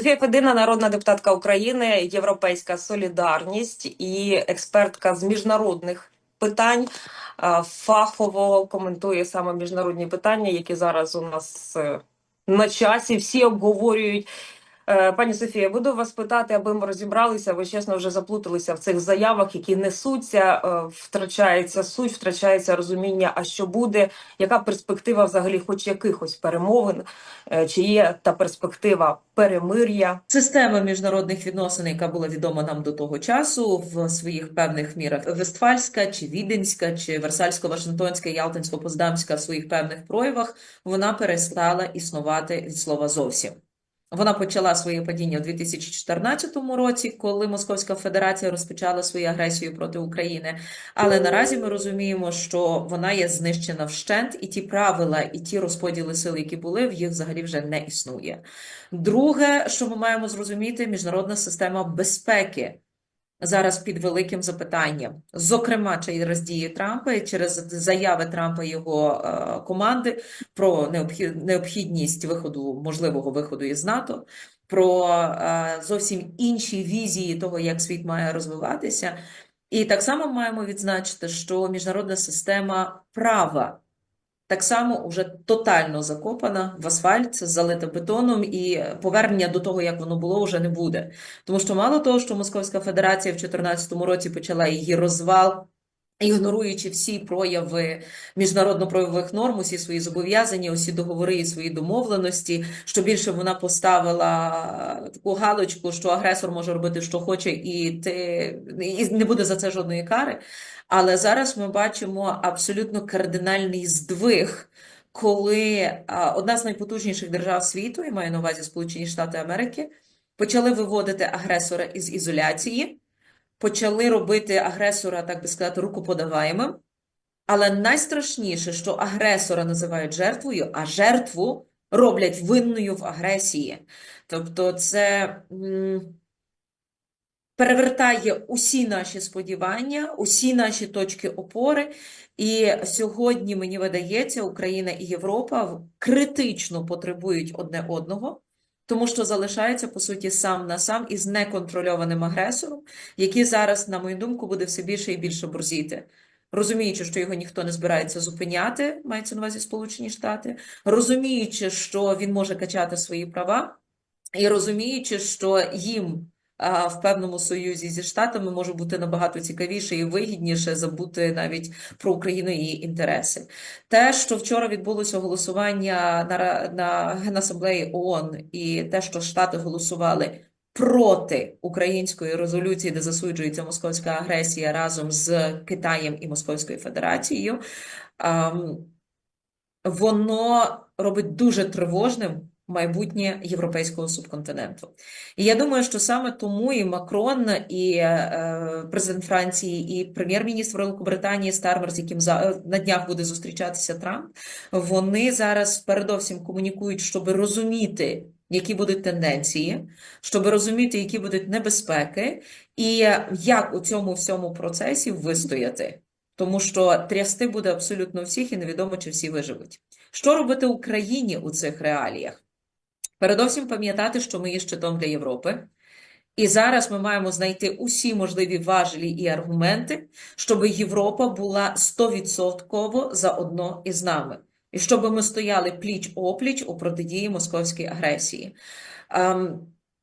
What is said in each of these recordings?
Софія Федина, народна депутатка України, Європейська солідарність і експертка з міжнародних питань. Фахово коментує саме міжнародні питання, які зараз у нас е, на часі. Всі обговорюють. Е, Пані Софія, буду вас питати, аби ми розібралися. Ви чесно вже заплуталися в цих заявах, які несуться. е, Втрачається суть, втрачається розуміння, а що буде, яка перспектива взагалі, хоч якихось перемовин, Е, чи є та перспектива перемир'я. Система міжнародних відносин, яка була відома нам до того часу, в своїх певних мірах Вестфальська чи Віденська, чи Версальсько-Вашингтонська, Ялтинсько-Поздамська в своїх певних проявах, вона перестала існувати від слова зовсім. Вона почала своє падіння в 2014 році, коли Московська Федерація розпочала свою агресію проти України. Але наразі ми розуміємо, що вона є знищена вщент, і ті правила, і ті розподіли сил, які були, в їх взагалі вже не існує. Друге, що ми маємо зрозуміти, міжнародна система безпеки зараз під великим запитанням, зокрема через дії Трампа через заяви Трампа і його е, команди про необхід- необхідність виходу, можливого виходу із НАТО, про е, зовсім інші візії того, як світ має розвиватися. І так само маємо відзначити, що міжнародна система права так само уже тотально закопана в асфальт, залита бетоном, і повернення до того, як воно було, вже не буде. Тому що мало того, що Московська Федерація в 2014 році почала її розвал, ігноруючи всі прояви міжнародно-правових норм, усі свої зобов'язання, усі договори і свої домовленості, що більше вона поставила таку галочку, що агресор може робити, що хоче, і ти і не буде за це жодної кари. Але зараз ми бачимо абсолютно кардинальний здвиг, коли одна з найпотужніших держав світу, я маю на увазі Сполучені Штати Америки, почали виводити агресора із ізоляції, почали робити агресора, так би сказати, рукоподаваємим. Але найстрашніше, що агресора називають жертвою, а жертву роблять винною в агресії. Тобто це. перевертає усі наші сподівання, усі наші точки опори. І сьогодні, мені видається, Україна і Європа критично потребують одне одного, тому що залишається, по суті, сам на сам із неконтрольованим агресором, який зараз, на мою думку, буде все більше і більше борзіти. Розуміючи, що його ніхто не збирається зупиняти, мається на увазі Сполучені Штати, розуміючи, що він може качати свої права, і розуміючи, що їм в певному союзі зі Штатами може бути набагато цікавіше і вигідніше забути навіть про Україну і її інтереси. Те, що вчора відбулося голосування на, на Генасамблеї ООН, і те, що Штати голосували проти української резолюції, де засуджується московська агресія разом з Китаєм і Московською Федерацією, воно робить дуже тривожним майбутнє європейського субконтиненту. І я думаю, що саме тому і Макрон, і е, президент Франції, і прем'єр-міністр Великобританії Стармер, з яким за, е, на днях буде зустрічатися Трамп, вони зараз передовсім комунікують, щоб розуміти, які будуть тенденції, щоб розуміти, які будуть небезпеки, і як у цьому всьому процесі вистояти. Тому що трясти буде абсолютно всіх, і невідомо, чи всі виживуть. Що робити Україні у цих реаліях? Передовсім пам'ятати, що ми є щитом для Європи. І зараз ми маємо знайти усі можливі важелі і аргументи, щоб Європа була 100% заодно із нами. І щоб ми стояли пліч-опліч у протидії московській агресії. Ем,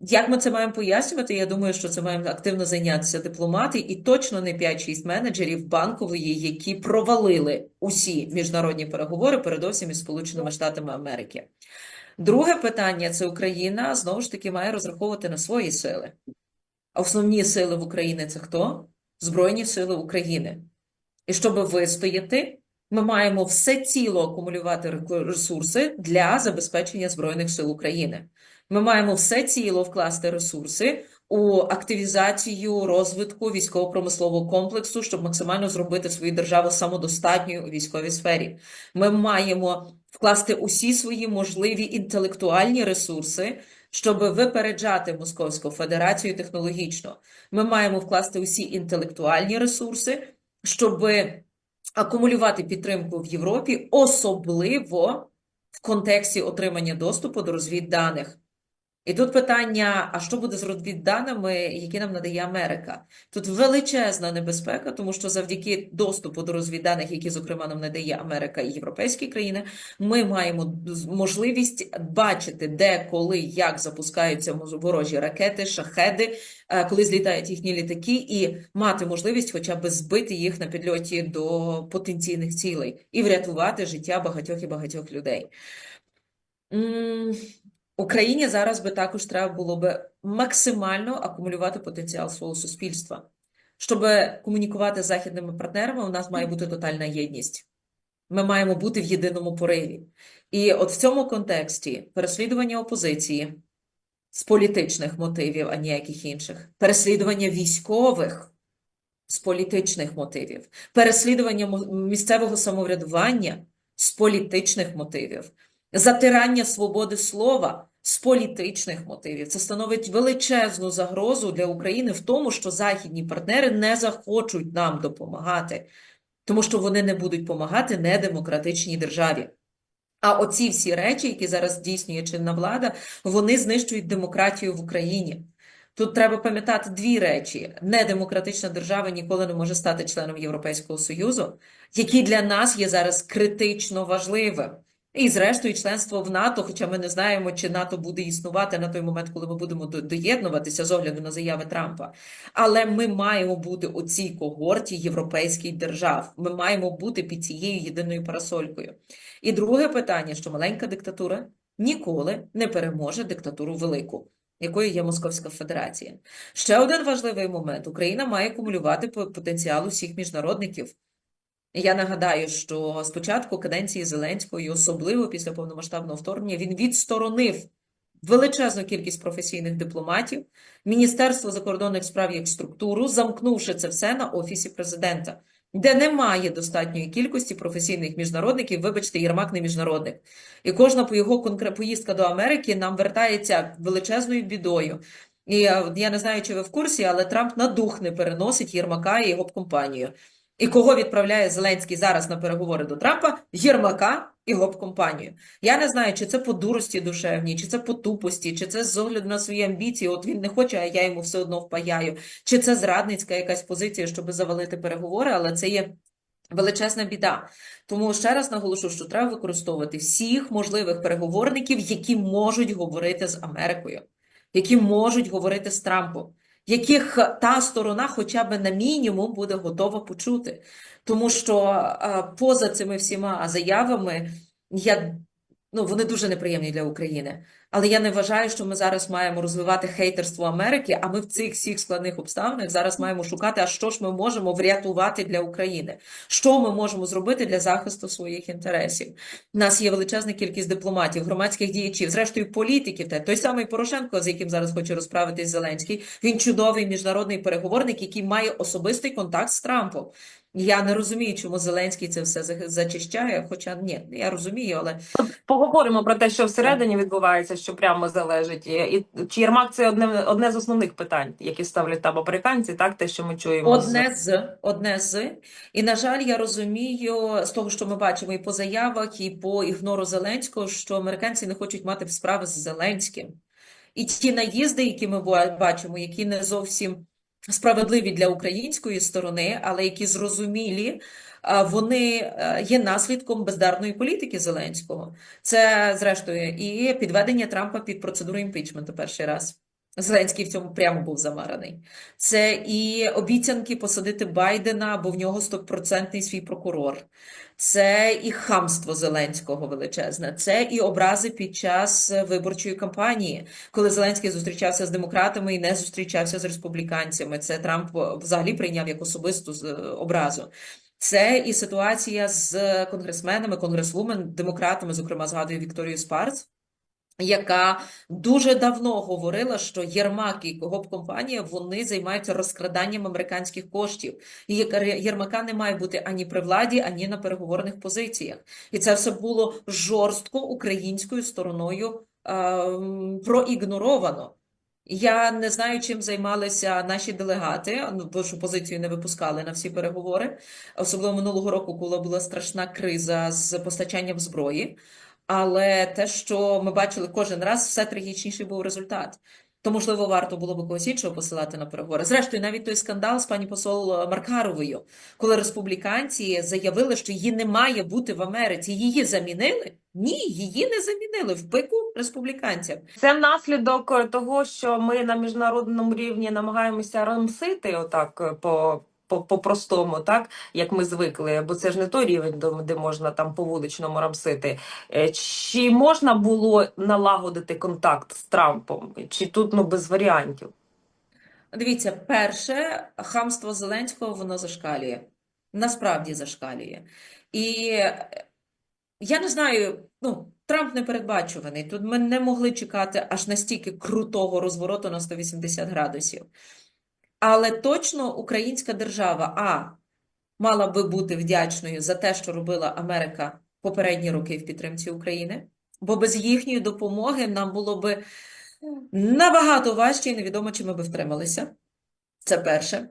як ми це маємо пояснювати? Я думаю, що це маємо активно зайнятися дипломати, і точно не 5-6 менеджерів банкової, які провалили усі міжнародні переговори, передовсім із Сполученими Штатами Америки. Друге питання це Україна знову ж таки має розраховувати на свої сили. А Основні сили в Україні це хто? Збройні сили України. І щоб вистояти, ми маємо все ціло акумулювати ресурси для забезпечення Збройних сил України. Ми маємо все ціло вкласти ресурси у активізацію розвитку військово-промислового комплексу, щоб максимально зробити свою державу самодостатньою у військовій сфері. Ми маємо вкласти усі свої можливі інтелектуальні ресурси, щоб випереджати Московську Федерацію технологічно. Ми маємо вкласти усі інтелектуальні ресурси, щоб акумулювати підтримку в Європі, особливо в контексті отримання доступу до розвідданих. І тут питання: а що буде з розвідданими, які нам надає Америка? Тут величезна небезпека, тому що завдяки доступу до розвідданих, які, зокрема, нам надає Америка і європейські країни, ми маємо можливість бачити, де, коли, як запускаються ворожі ракети, шахеди, е, коли злітають їхні літаки, і мати можливість хоча б збити їх на підльоті до потенційних цілей і врятувати життя багатьох і багатьох людей. Україні зараз би також треба було би максимально акумулювати потенціал свого суспільства. Щоб комунікувати з західними партнерами, у нас має бути тотальна єдність. Ми маємо бути в єдиному пориві. І от в цьому контексті переслідування опозиції з політичних мотивів, а ніяких інших, переслідування військових з політичних мотивів, переслідування місцевого самоврядування з політичних мотивів, затирання свободи слова з політичних мотивів. Це становить величезну загрозу для України в тому, що західні партнери не захочуть нам допомагати, тому що вони не будуть допомагати недемократичній державі. А оці всі речі, які зараз здійснює чинна влада, вони знищують демократію в Україні. Тут треба пам'ятати дві речі: недемократична держава ніколи не може стати членом Європейського Союзу, який для нас є зараз критично важливим. І, зрештою, членство в НАТО, хоча ми не знаємо, чи НАТО буде існувати на той момент, коли ми будемо доєднуватися з огляду на заяви Трампа. Але ми маємо бути у цій когорті європейських держав. Ми маємо бути під цією єдиною парасолькою. І друге питання, що маленька диктатура ніколи не переможе диктатуру велику, якою є Московська Федерація. Ще один важливий момент: Україна має акумулювати по- потенціал усіх міжнародників. Я нагадаю, що з початку каденції Зеленського, і особливо після повномасштабного вторгнення, він відсторонив величезну кількість професійних дипломатів, Міністерство закордонних справ як структуру, замкнувши це все на офісі президента, де немає достатньої кількості професійних міжнародників. Вибачте, Єрмак не міжнародник. І кожна по його конкре- поїздка до Америки нам вертається величезною бідою. І е, я не знаю, чи ви в курсі, але Трамп на дух не переносить Єрмака і його компанію. І кого відправляє Зеленський зараз на переговори до Трампа? Єрмака і гоп-компанію. Я не знаю, чи це по дурості душевній, чи це по тупості, чи це з огляду на свої амбіції. От він не хоче, а я йому все одно впаяю. Чи це зрадницька якась позиція, щоб завалити переговори, але це є величезна біда. Тому ще раз наголошу, що треба використовувати всіх можливих переговорників, які можуть говорити з Америкою, які можуть говорити з Трампом яких та сторона хоча б на мінімум буде готова почути. Тому що е, поза цими всіма заявами я, ну, вони дуже неприємні для України. Але я не вважаю, що ми зараз маємо розвивати хейтерство Америки, а ми в цих всіх складних обставинах зараз маємо шукати, а що ж ми можемо врятувати для України, що ми можемо зробити для захисту своїх інтересів. У нас є величезна кількість дипломатів, громадських діячів, зрештою політиків. Та той самий Порошенко, з яким зараз хоче розправитись Зеленський, він чудовий міжнародний переговорник, який має особистий контакт з Трампом. Я не розумію, чому Зеленський це все за- зачищає. Хоча ні, я розумію, але Поговоримо про те, що всередині відбувається, що прямо залежить. І, чи Єрмак це одне, одне з основних питань, які ставлять там американці, так те, що ми чуємо Одне з, одне з. І, на жаль, я розумію з того, що ми бачимо і по заявах, і по ігнору Зеленського, що американці не хочуть мати справи з Зеленським. І ті наїзди, які ми бачимо, які не зовсім справедливі для української сторони, але які зрозумілі, вони е, є наслідком бездарної політики Зеленського. Це, зрештою, і підведення Трампа під процедуру імпічменту перший раз. Зеленський в цьому прямо був замараний. Це і обіцянки посадити Байдена, бо в нього стопроцентний свій прокурор. Це і хамство Зеленського величезне. Це і образи під час виборчої кампанії, коли Зеленський зустрічався з демократами і не зустрічався з республіканцями. Це Трамп взагалі прийняв як особисту образу. Це і ситуація з конгресменами, конгресвумен, демократами, зокрема, згадую Вікторію Спарц, яка дуже давно говорила, що Єрмак і гоп-компанія вони займаються розкраданням американських коштів. І Єр- Єрмака не має бути ані при владі, ані на переговорних позиціях. І це все було жорстко українською стороною ем, проігноровано. Я не знаю, чим займалися наші делегати, ну, бо що позицію не випускали на всі переговори, особливо минулого року, коли була страшна криза з постачанням зброї. Але те, що ми бачили кожен раз, все трагічніший був результат. То, можливо, варто було би когось іншого посилати на переговори. Зрештою, навіть той скандал з пані посол Маркаровою, коли республіканці заявили, що її не має бути в Америці. Її замінили? Ні, її не замінили в пику республіканцям. Це внаслідок того, що ми на міжнародному рівні намагаємося рамсити отак е, по. По, по-простому, так як ми звикли, бо це ж не той рівень, де, де можна там по вуличному рамсити. Е, Чи можна було налагодити контакт з Трампом? Чи тут ну без варіантів? Дивіться, перше, хамство Зеленського воно зашкалює. Насправді зашкалює. І е, я не знаю, ну, Трамп непередбачуваний. Тут ми не могли чекати аж настільки крутого розвороту на 180 градусів. Але точно українська держава, а, мала би бути вдячною за те, що робила Америка попередні роки в підтримці України, бо без їхньої допомоги нам було би набагато важче і невідомо, чи ми би втрималися. Це перше.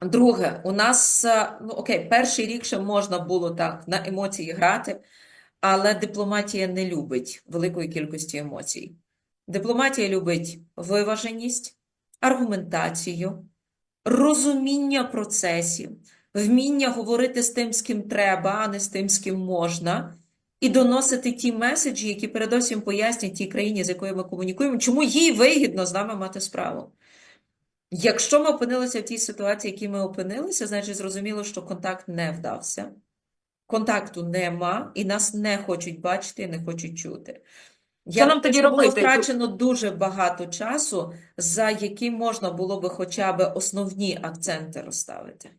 Друге, у нас, е, ну окей, перший рік ще можна було так на емоції грати, але дипломатія не любить великої кількості емоцій. Дипломатія любить виваженість, аргументацію, розуміння процесів, вміння говорити з тим, з ким треба, а не з тим, з ким можна, і доносити ті меседжі, які передусім пояснять тій країні, з якою ми комунікуємо, чому їй вигідно з нами мати справу. Якщо ми опинилися в тій ситуації, в якій ми опинилися, значить зрозуміло, що контакт не вдався. Контакту нема, і нас не хочуть бачити і не хочуть чути. Я нам тоді що було робити? втрачено дуже багато часу, за які можна було би хоча б основні акценти розставити.